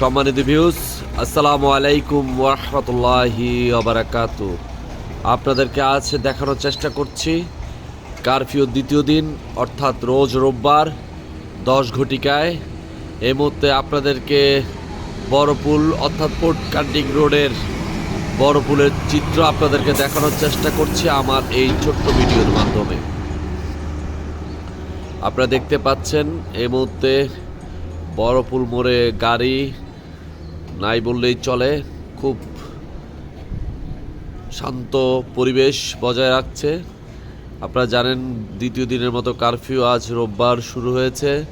সম্মানিত ভিউস আসসালামু আলাইকুম ওরহমতুল্লাহি ওবরাকাতু আপনাদেরকে আজ দেখানোর চেষ্টা করছি কারফিউ দ্বিতীয় দিন, অর্থাৎ রোজ রোববার, দশ ঘটিকায়। এই মুহূর্তে আপনাদেরকে বড়পুল, অর্থাৎ পোর্ট কান্টিং রোডের বড়পুলের চিত্র আপনাদেরকে দেখানোর চেষ্টা করছি আমার এই ছোট্ট ভিডিওর মাধ্যমে। আপনারা দেখতে পাচ্ছেন এই মুহূর্তে বড়পুল মোড়ে গাড়ি নাই বললেই চলে। খুব শান্ত পরিবেশ বজায় রাখছে। আপনারা জানেন, দ্বিতীয় দিনের মতো কারফিউ আজ রোববার শুরু হয়েছে।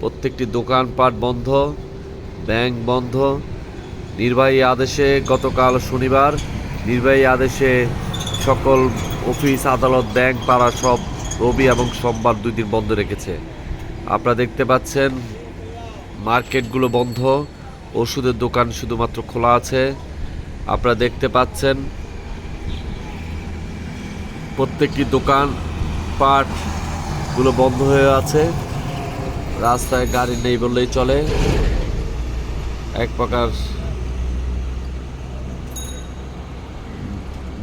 প্রত্যেকটি দোকানপাট বন্ধ, ব্যাংক বন্ধ। নির্বাহী আদেশে গতকাল শনিবার, নির্বাহী আদেশে সকল অফিস, আদালত, ব্যাংক, পাড়া সব রবি এবং সোমবার দুই দিন বন্ধ রেখেছে। আপনারা দেখতে পাচ্ছেন, মার্কেটগুলো বন্ধ। ওষুধের দোকান শুধুমাত্র খোলা আছে। আপনারা দেখতে পাচ্ছেন প্রত্যেকটি দোকান পাটগুলো বন্ধ হয়ে আছে। রাস্তায় গাড়ি নেই বললেই চলে। এক প্রকার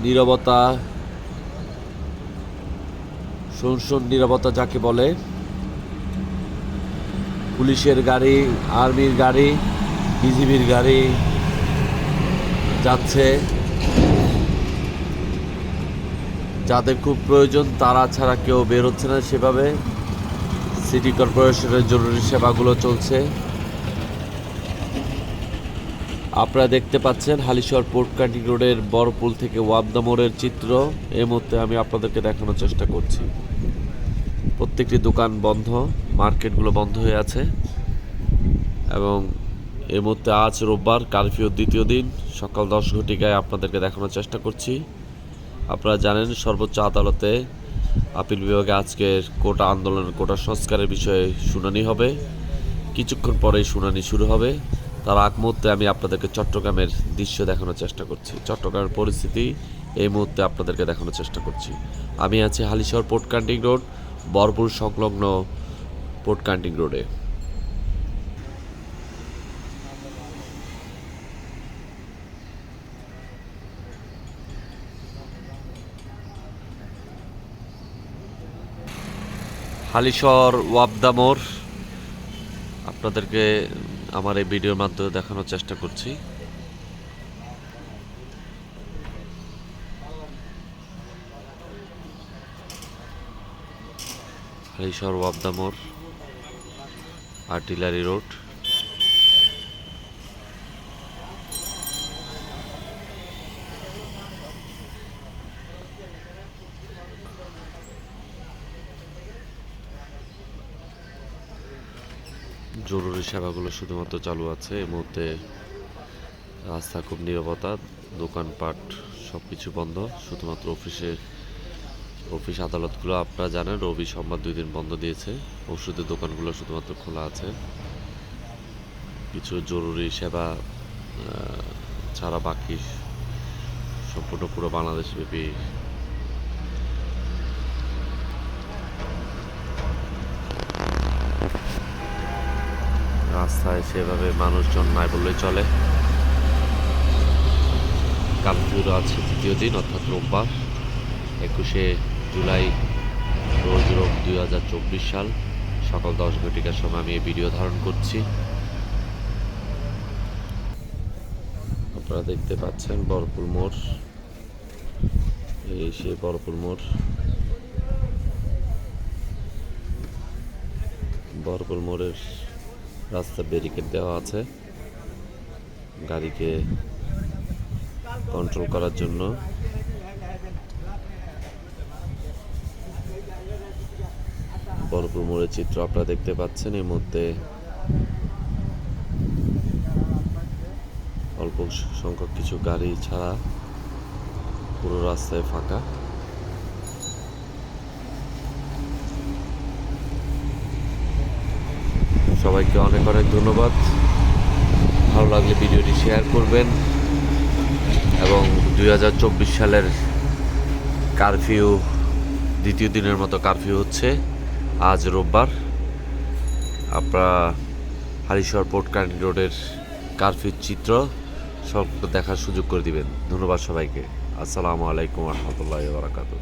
নীরবতা শুনশুন নীরবতা যাকে বলে। পুলিশের গাড়ি, আর্মির গাড়ি বিজিবির গাড়ি যাচ্ছে। যাদের খুব প্রয়োজন, তারা ছাড়া কেউ বের হচ্ছে না সেভাবে। সিটি কর্পোরেশনের জরুরি সেবাগুলো চলছে। আপনারা দেখতে পাচ্ছেন হালিশহর পোর্ট কান্টি রোডের বড়পুল থেকে ওয়াবদা মোড়ের চিত্র। এই মুহূর্তে আমি আপনাদেরকে দেখানোর চেষ্টা করছি। প্রত্যেকটি দোকান বন্ধ, মার্কেটগুলো বন্ধ হয়ে আছে। এবং এই মুহূর্তে আজ রোববার কারফিউ দ্বিতীয় দিন। সকাল দশ ঘটিকায় আপনাদেরকে দেখানোর চেষ্টা করছি। আপনারা জানেন, সর্বোচ্চ আদালতে আপিল বিভাগে আজকের কোটা আন্দোলনের কোটা সংস্কারের বিষয়ে শুনানি হবে। কিছুক্ষণ পরেই শুনানি শুরু হবে। তার আগ মুহূর্তে আমি আপনাদেরকে চট্টগ্রামের দৃশ্য দেখানোর চেষ্টা করছি। চট্টগ্রামের পরিস্থিতি এই মুহূর্তে আপনাদেরকে দেখানোর চেষ্টা করছি। আমি আছি Halishahar port connecting road, Barpur সংলগ্ন পোর্ট কান্টিং রোডে। হালিশহর ওয়াবদামোর আপনাদেরকে আমার এই ভিডিওর মাধ্যমে দেখানোর চেষ্টা করছি। হালিশর ওয়াবদামোর আর্টিলারি রোড। জরুরি সেবাগুলো শুধুমাত্র চালু আছে। এই মুহূর্তে রাস্তা, খুব নিরাপত্তা দোকানপাট সব কিছু বন্ধ। শুধুমাত্র অফিসে, অফিস আদালতগুলো আপনারা জানেন, রবি সোমবার দুই দিন বন্ধ দিয়েছে। ওষুধের দোকানগুলো শুধুমাত্র খোলা আছে। কিছু জরুরি সেবা ছাড়া বাকি সম্পূর্ণ পুরো বাংলাদেশব্যাপী রাস্তায় সেভাবে মানুষজন নাই বললেই চলে। কালপুর আছে তৃতীয় দিন, অর্থাৎ রোববার, একুশে জুলাই রোজ রোগ দুই হাজার চব্বিশ সাল, সকাল দশ ঘটিকার সময় আমি এই ভিডিও ধারণ করছি। আপনারা দেখতে পাচ্ছেন বরপুর মোড়। এই সে বরপুর মোড়। বরপুর মোড়ের রাস্তা ব্যারিকেড দেওয়া আছে। গাড়িকে কন্ট্রোল করার জন্য। বরপুর মোড়ের চিত্র আপনারা দেখতে পাচ্ছেন। এর মধ্যে অল্প সংখ্যক কিছু গাড়ি ছাড়া পুরো রাস্তায় ফাঁকা। সবাইকে অনেক অনেক ধন্যবাদ। ভালো লাগলে ভিডিওটি শেয়ার করবেন এবং দু হাজার চব্বিশ সালের কারফিউ দ্বিতীয় দিনের মতো কারফিউ হচ্ছে আজ রোববার। আপনারা হারিশহর পোর্ট কান্ট্রি রোডের কারফিউর চিত্র সব দেখার সুযোগ করে দিবেন। ধন্যবাদ সবাইকে। আসসালামু আলাইকুম রহমতুল্লাহ বারাকাতুহ।